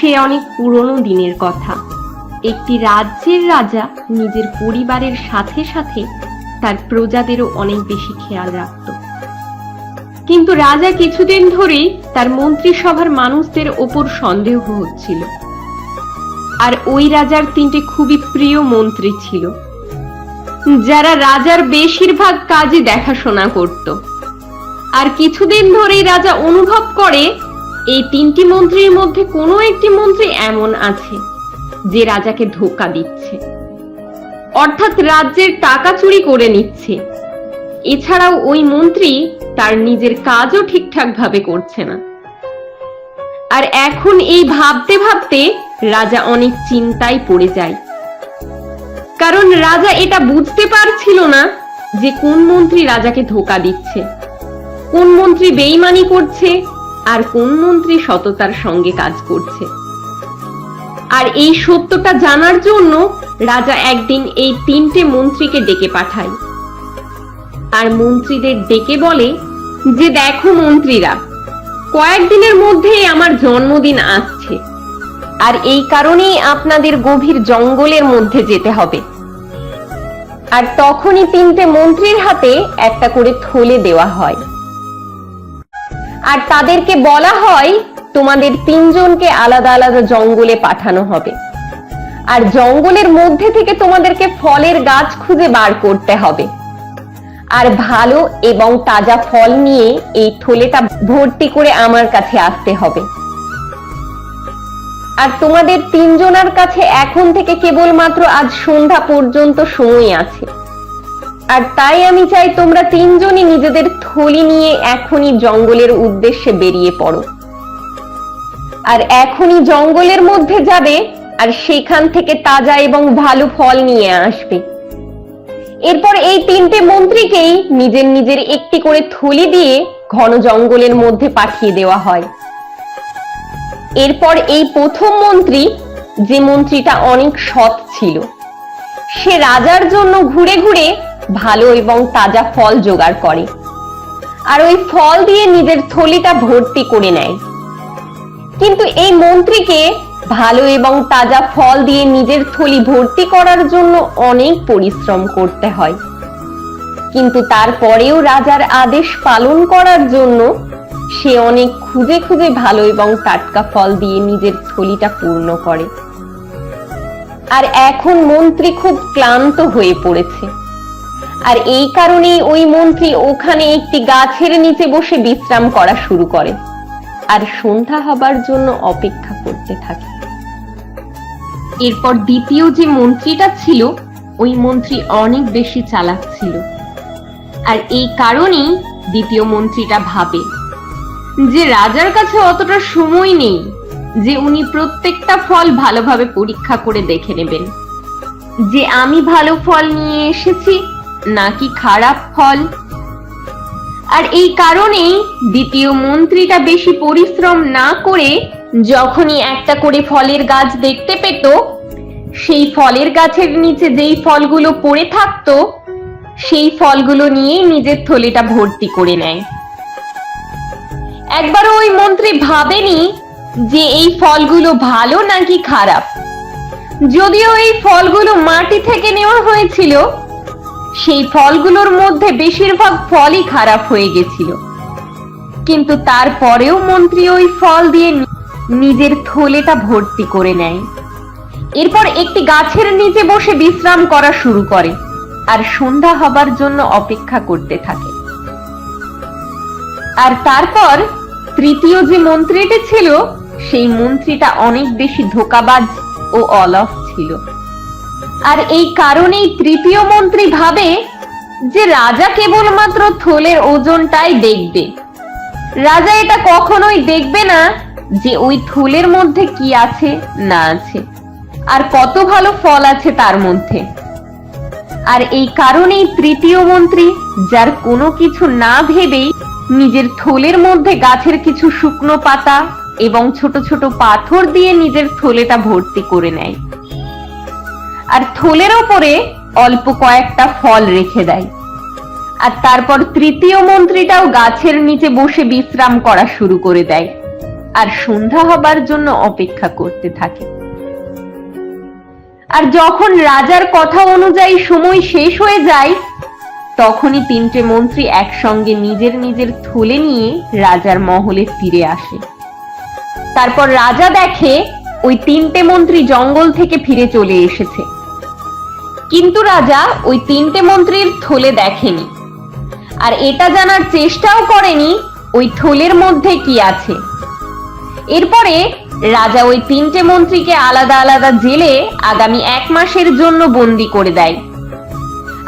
সে অনেক পুরনো দিনের কথা। একটি রাজ্যের রাজা নিজের পরিবারের সাথে সাথে তার প্রজাদেরও অনেক বেশি খেয়াল রাখত। কিন্তু রাজা কিছুদিন ধরেই তার মন্ত্রিসভার মানুষদের ওপর সন্দেহ হচ্ছিল। আর ওই রাজার তিনটে খুবই প্রিয় মন্ত্রী ছিল। যারা রাজার বেশিরভাগ কাজে দেখাশোনা করত। আর কিছুদিন ধরেই রাজা অনুভব করে এই তিনটি মন্ত্রীর মধ্যে কোনো একটি মন্ত্রী এমন আছে যে রাজাকে ধোকা দিচ্ছে। অর্থাৎ রাজ্যের টাকা চুরি করে নিচ্ছে। এছাড়াও ওই মন্ত্রী তার নিজের কাজও ঠিকঠাক ভাবে করছে না। আর এখন এই ভাবতে ভাবতে রাজা অনেক চিন্তায় পড়ে যায়। কারণ রাজা এটা বুঝতে পারছিল না যে কোন মন্ত্রী রাজাকে ধোকা দিচ্ছে। কোন মন্ত্রী বেইমানি করছে আর কোন মন্ত্রী সততার সঙ্গে কাজ করছে। আর এই সত্যটা জানার জন্য রাজা একদিন এই তিনটে মন্ত্রীকে ডেকে পাঠায়। আর মন্ত্রীদের ডেকে বলে যে, দেখো মন্ত্রীরা, কয়েকদিনের মধ্যেই আমার জন্মদিন আসছে, আর এই কারণেই আপনাদের গভীর জঙ্গলের মধ্যে যেতে হবে। আর তখনই তিনটে মন্ত্রীর হাতে একটা করে থলে দেওয়া হয়। আর তাদেরকে বলা হয় তোমাদের তিনজনকে আলাদা আলাদা জঙ্গলে পাঠানো হবে। আর জঙ্গলের মধ্যে থেকে তোমাদেরকে ফলের গাছ খুঁজে বার করতে হবে। আর ভালো এবং তাজা ফল নিয়ে এই থলেটা ভর্তি করে আমার কাছে আসতে হবে। আর তোমাদের তিনজনের কাছে এখন থেকে কেবলমাত্র আজ সন্ধ্যা পর্যন্ত সময় আছে। আর তাই আমি চাই তোমরা তিনজনই নিজেদের থলি নিয়ে এখনই জঙ্গলের উদ্দেশ্যে বেরিয়ে পড়ো। আর এখনই জঙ্গলের মধ্যে যাবে আর সেখান থেকে তাজা এবং ভালো ফল নিয়ে আসবে। এরপর এই তিনটে মন্ত্রীকেই নিজের নিজের একটি করে থলি দিয়ে ঘন জঙ্গলের মধ্যে পাঠিয়ে দেওয়া হয়। এরপর এই প্রথম মন্ত্রী, যে মন্ত্রীটা অনেক সৎ ছিল, সে রাজার জন্য ঘুরে ঘুরে ভালো এবং তাজা ফল জোগাড় করে। আর ওই ফল দিয়ে নিজের থলিটা ভর্তি করে নেয়। কিন্তু এই মন্ত্রীকে ভালো এবং তাজা ফল দিয়ে নিজের থলি ভর্তি করার জন্য অনেক পরিশ্রম করতে হয়। কিন্তু তারপরেও রাজার আদেশ পালন করার জন্য সে অনেক খুঁজে খুঁজে ভালো এবং টাটকা ফল দিয়ে নিজের থলিটা পূর্ণ করে। আর এখন মন্ত্রী খুব ক্লান্ত হয়ে পড়েছে। আর এই কারণেই ওই মন্ত্রী ওখানে একটি গাছের নিচে বসে বিশ্রাম করা শুরু করে। আর সন্ধ্যা হবার জন্য অপেক্ষা করতে থাকে। এরপর দ্বিতীয় যে মন্ত্রীটা ছিল, ওই মন্ত্রী অনেক বেশি চালাক ছিল। আর এই কারণেই দ্বিতীয় মন্ত্রীটা ভাবে যে রাজার কাছে অতটা সময় নেই যে উনি প্রত্যেকটা ফল ভালোভাবে পরীক্ষা করে দেখে নেবেন। যে আমি ভালো ফল নিয়ে এসেছি নাকি খারাপ ফল? আর এই কারণেই দ্বিতীয় মন্ত্রীটা বেশি পরিশ্রম না করে যখনই একটা করে ফলের গাছ দেখতে পেত, সেই ফলের গাছের নিচে যেই ফলগুলো পড়ে থাকতো, সেই ফলগুলো নিয়ে নিজের থলিটা ভর্তি করে নেয়। একবারও ওই মন্ত্রী ভাবেনি যে এই ফলগুলো ভালো নাকি খারাপ। যদিও এই ফলগুলো মাটি থেকে নেওয়া হয়েছিল সেই ফলগুলোর মধ্যে বেশিরভাগ ফলই খারাপ হয়ে গেছিল। কিন্তু তারপরেও মন্ত্রী ওই ফল দিয়ে নিজের থলেটা ভর্তি করে নেয়। এরপর একটি গাছের নিচে বসে বিশ্রাম করা শুরু করে আর সন্ধ্যা হবার জন্য অপেক্ষা করতে থাকে। আর তারপর তৃতীয় যে মন্ত্রীটি ছিল, সেই মন্ত্রীটা অনেক বেশি ধোকাবাজ ও অলফ ছিল। আর এই কারণেই তৃতীয় মন্ত্রী ভাবে যে রাজা কেবলমাত্র থলের ওজনটাই দেখবে। রাজা এটা কখনোই দেখবে না যে ওই থলের মধ্যে কি আছে, না আছে। আর কত ভালো ফল আছে তার মধ্যে। আর এই কারণেই তৃতীয় মন্ত্রী যার কোনো কিছু না ভেবেই নিজের থলের মধ্যে গাছের কিছু শুকনো পাতা এবং ছোট ছোট পাথর দিয়ে নিজের থলেটা ভর্তি করে নেয়। আর থলের ওপরে অল্প কয়েকটা ফল রেখে দেয়। আর তারপর তৃতীয় মন্ত্রীটাও গাছের নিচে বসে বিশ্রাম করা শুরু করে দেয় আর সন্ধ্যা হবার জন্য অপেক্ষা করতে থাকে। আর যখন রাজার কথা অনুযায়ী সময় শেষ হয়ে যায়, তখনই তিনটে মন্ত্রী একসঙ্গে নিজের নিজের থলে নিয়ে রাজার মহলে ফিরে আসে। তারপর রাজা দেখে ওই তিনটে মন্ত্রী জঙ্গল থেকে ফিরে চলে এসেছে। কিন্তু রাজা ওই তিনটে মন্ত্রীর থলে দেখেনি। আর এটা জানার চেষ্টাও করেনি ওই থলের মধ্যে কি আছে। এরপরে রাজা ওই তিনটে মন্ত্রীকে আলাদা আলাদা জেলে আগামী এক মাসের জন্য বন্দি করে দেয়।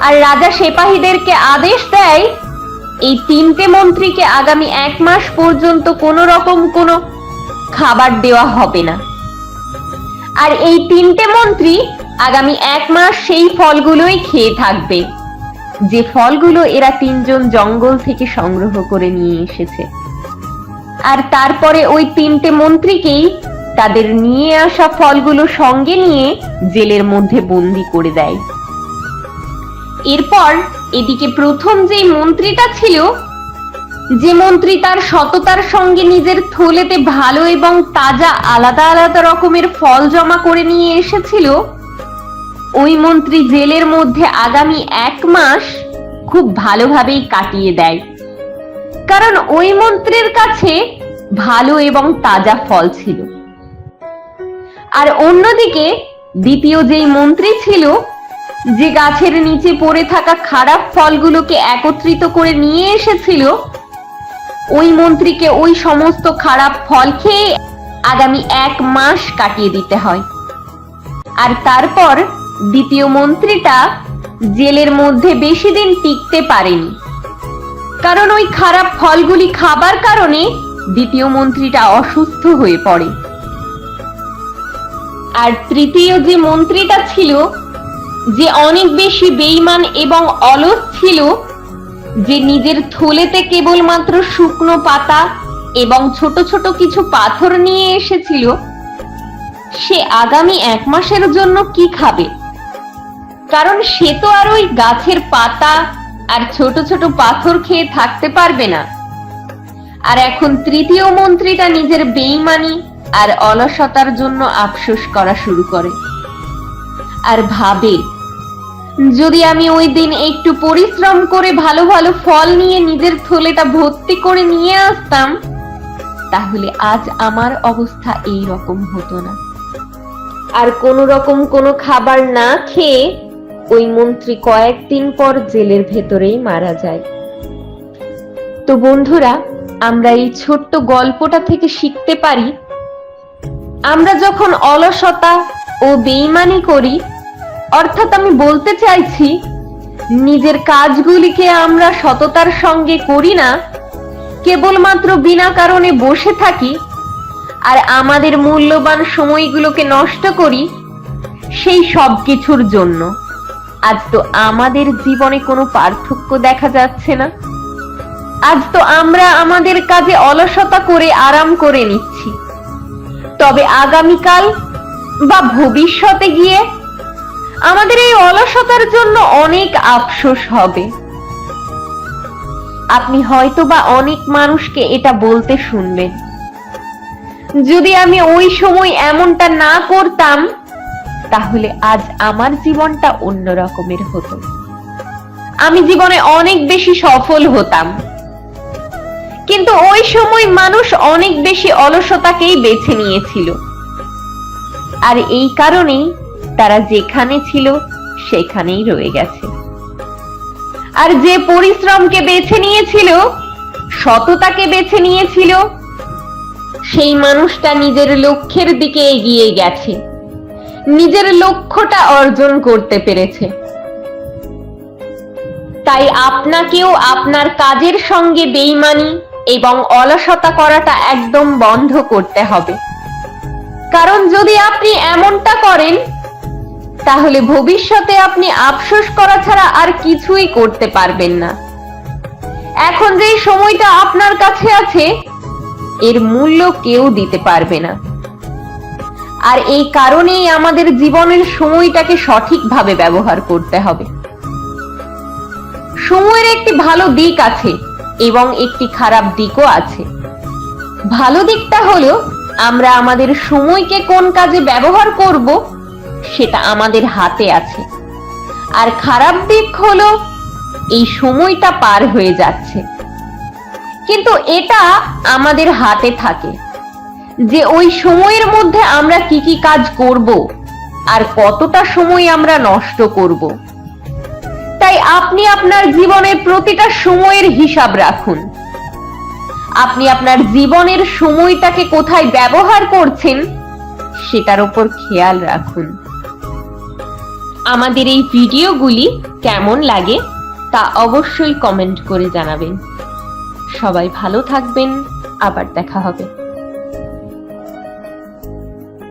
আর রাজা সেপাহীদেরকে আদেশ দেয়, এই তিনটে মন্ত্রীকে আগামী এক মাস পর্যন্ত কোনো রকম কোনো খাবার দেওয়া হবে না। আর এই তিনটে মন্ত্রী আগামী এক মাস সেই ফলগুলোই খেয়ে থাকবে। যে ফলগুলো এরা তিনজন জঙ্গল থেকে সংগ্রহ করে নিয়ে এসেছে। আর তারপরে ওই তিনটে মন্ত্রীকেই তাদের নিয়ে আসা ফলগুলো সঙ্গে নিয়ে জেলের মধ্যে বন্দি করে দেয়। এরপর এদিকে প্রথম যেই মন্ত্রীটা ছিল যে মন্ত্রী তার সততার সঙ্গে নিজের থলেতে ভালো এবং তাজা আলাদা আলাদা রকমের ফল জমা করে নিয়ে এসেছিল, ওই মন্ত্রী জেলের মধ্যে আগামী এক মাস খুব ভালোভাবেই কাটিয়ে দেয়। কারণ ওই মন্ত্রীর কাছে ভালো এবং তাজা ফল ছিল। আর অন্যদিকে দ্বিতীয় যেই মন্ত্রী ছিল, যে গাছের নিচে পড়ে থাকা খারাপ ফলগুলোকে একত্রিত করে নিয়ে এসেছিল ওই মন্ত্রীকে ওই সমস্ত খারাপ ফল খেয়ে আগামী এক মাস কাটিয়ে দিতে হয়। আর তারপর দ্বিতীয় মন্ত্রীটা জেলের মধ্যে বেশি দিন টিকতে পারেনি। কারণ ওই খারাপ ফলগুলি খাবার কারণে দ্বিতীয় মন্ত্রীটা অসুস্থ হয়ে পড়ে। আর তৃতীয় যে মন্ত্রীটা ছিল, যে অনেক বেশি বেইমান এবং অলস ছিল যে নিজের থলেতে কেবলমাত্র শুকনো পাতা এবং ছোট ছোট কিছু পাথর নিয়ে এসেছিল, সে আগামী এক মাসের জন্য কি খাবে? কারণ সে তো আর ওই গাছের পাতা আর ছোট ছোট পাথর খেয়ে থাকতে পারবে না। আর এখন তৃতীয় মন্ত্রীটা নিজের বেইমানি আর অলসতার জন্য আফসোস করা শুরু করে। আর ভাবে যদি আমি ওই দিন একটু পরিশ্রম করে ভালো ভালো ফল নিয়ে নিজের থলেটা ভর্তি করে নিয়ে আসতাম, তাহলে আজ আমার অবস্থা এই রকম হতো না। আর কোন রকম কোনো খাবার না খেয়ে ওই মন্ত্রী কয়েকদিন পর জেলের ভেতরেই মারা যায়। তো বন্ধুরা, আমরা এই ছোট্ট গল্পটা থেকে শিখতে পারি, আমরা যখন অলসতা ও বেইমানি করি অর্থাৎ আমি বলতে চাইছি, নিজের কাজগুলিকে আমরা সততার সঙ্গে করি না, কেবলমাত্র বিনা কারণে বসে থাকি, আর আমাদের মূল্যবান সময়গুলোকে নষ্ট করি, সেই সব কিছুর জন্য। আজ তো আমাদের জীবনে কোনো পার্থক্য দেখা যাচ্ছে না। আজ তো আমরা আমাদের কাজে অলসতা করে আরাম করে নিচ্ছি। তবে আগামীকাল বা ভবিষ্যতে গিয়ে আমাদের এই অলসতার জন্য অনেক আফসোস হবে। আপনি হয়তো বা অনেক মানুষকে এটা বলতে শুনবেন। যদি আমি ওই সময় এমনটা না করতাম, তাহলে আজ আমার জীবনটা অন্য রকমের হতো। আমি জীবনে অনেক বেশি সফল হতাম। কিন্তু ওই সময় মানুষ অনেক বেশি অলসতাকেই বেছে নিয়েছিল। আর এই কারণেই তারা যেখানে ছিল, সেখানেই রয়ে গেছে। আর যে পরিশ্রমকে বেছে নিয়েছিল, সততাকে বেছে নিয়েছিল, সেই মানুষটা নিজের লক্ষ্যের দিকে এগিয়ে গেছে। নিজের লক্ষ্যটা অর্জন করতে পেরেছে। তাই আপনাকেও আপনার কাজের সঙ্গে বেইমানি এবং অলসতা করাটা একদম বন্ধ করতে হবে। কারণ যদি আপনি এমনটা করেন তাহলে ভবিষ্যতে আপনি আফসোস করা ছাড়া আর কিছুই করতে পারবেন না। এখন যেই সময়টা আপনার কাছে আছে, এর মূল্য কেউ দিতে পারবে না। আর এই কারণেই আমাদের জীবনের সময়টাকে সঠিকভাবে ব্যবহার করতে হবে। সময়ের একটি ভালো দিক আছে এবং একটি খারাপ দিকও আছে। ভালো দিকটা হলো আমরা আমাদের সময়কে কোন কাজে ব্যবহার করব সেটা আমাদের হাতে আছে। আর খারাপ দিক হলো, এই সময়টা পার হয়ে যাচ্ছে। কিন্তু এটা আমাদের হাতে থাকে। যে ওই সময়ের মধ্যে আমরা কি কি কাজ করব, আর কতটা সময় আমরা নষ্ট করব। তাই আপনি আপনার জীবনের প্রতিটা সময়ের হিসাব রাখুন। আপনি আপনার জীবনের সময়টাকে কোথায় ব্যবহার করছেন, সেটার উপর খেয়াল রাখুন। আমাদের এই ভিডিওগুলি কেমন লাগে তা অবশ্যই কমেন্ট করে জানাবেন। সবাই ভালো থাকবেন, আবার দেখা হবে।